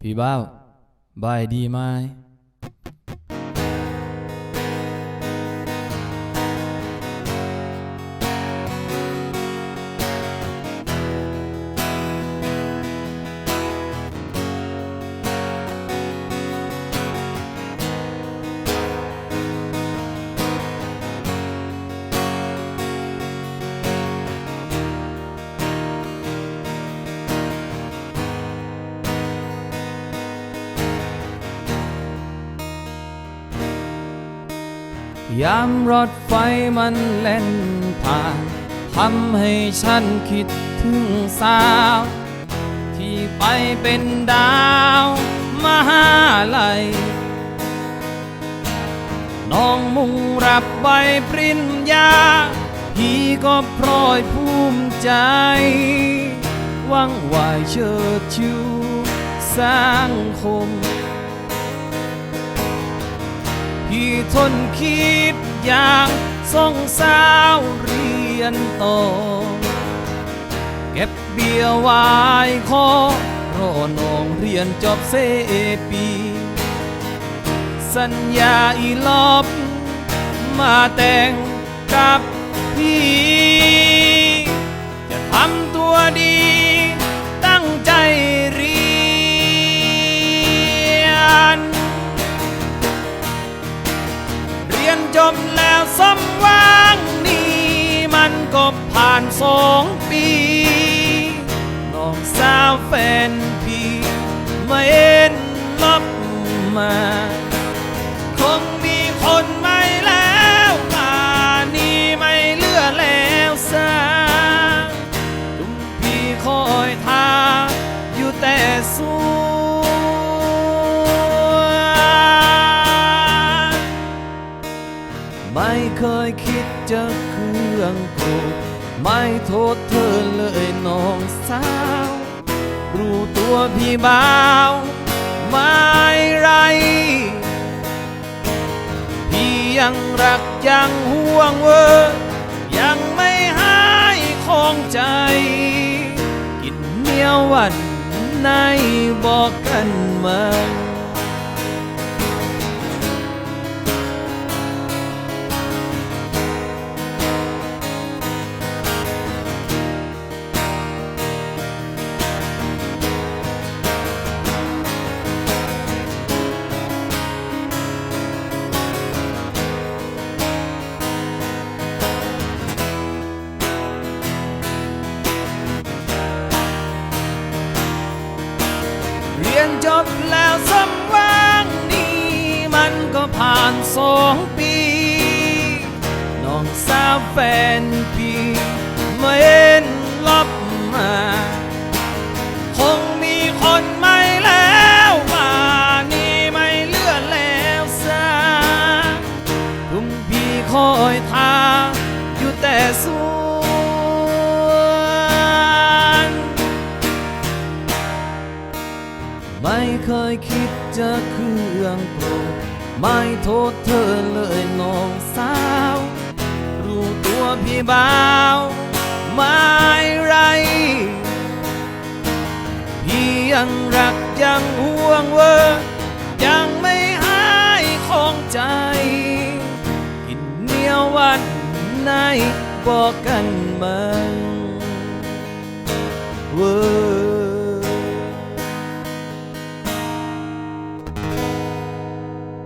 พี่บ้าวบายดีไหม ยามรถไฟมันเล่นผ่านทำให้ฉันคิดถึงสาว ที่ไปเป็นดาวมหาลัยน้องมุงรับใบปริญญา พี่ก็พลอยภูมิใจวังไหวเชิดชูสังคม พี่ทนคิดอย่างส่งสาวเรียนต่อ เก็บเบี้ยไว้ขอรอน้องเรียนจบเซปี สัญญาอีลอบ มาแต่งกับพี่ ผ่านสองปีน้องสาวแฟนพี่ไม่เอ็นลบมาคงมีคนไม่แล้วป่านนี้ไม่เลือแล้วสาตุ้มพี่คอยทาอยู่แต่สู้ไม่เคยคิดจะเครื่องโกรธ ไม่โทษเธอเลยน้องสาว รู้ตัวพี่บ่าวไม่ไร พี่ยังรักยังห่วงเวอยังไม่หายของใจ กินเหนียววันไหนบอกกันมา ยนจบแล้วสมหวังนี่มันก็ผ่านสองปี น้องสาวแฟนพี่ไม่เห็นลบมา คงมีคนไม่แล้วป่านี้ไม่เลือแล้วสาทุมพี่คอยทา เคยคิดจะเครื่องโกรธไม่โทษเธอเลยน้องสาว รู้ตัวพี่บ่าวไม่ไร พี่ยังรักยังห่วงเวอยังไม่หายของใจ กินเหนียววันไหนบอกกันมาเวอ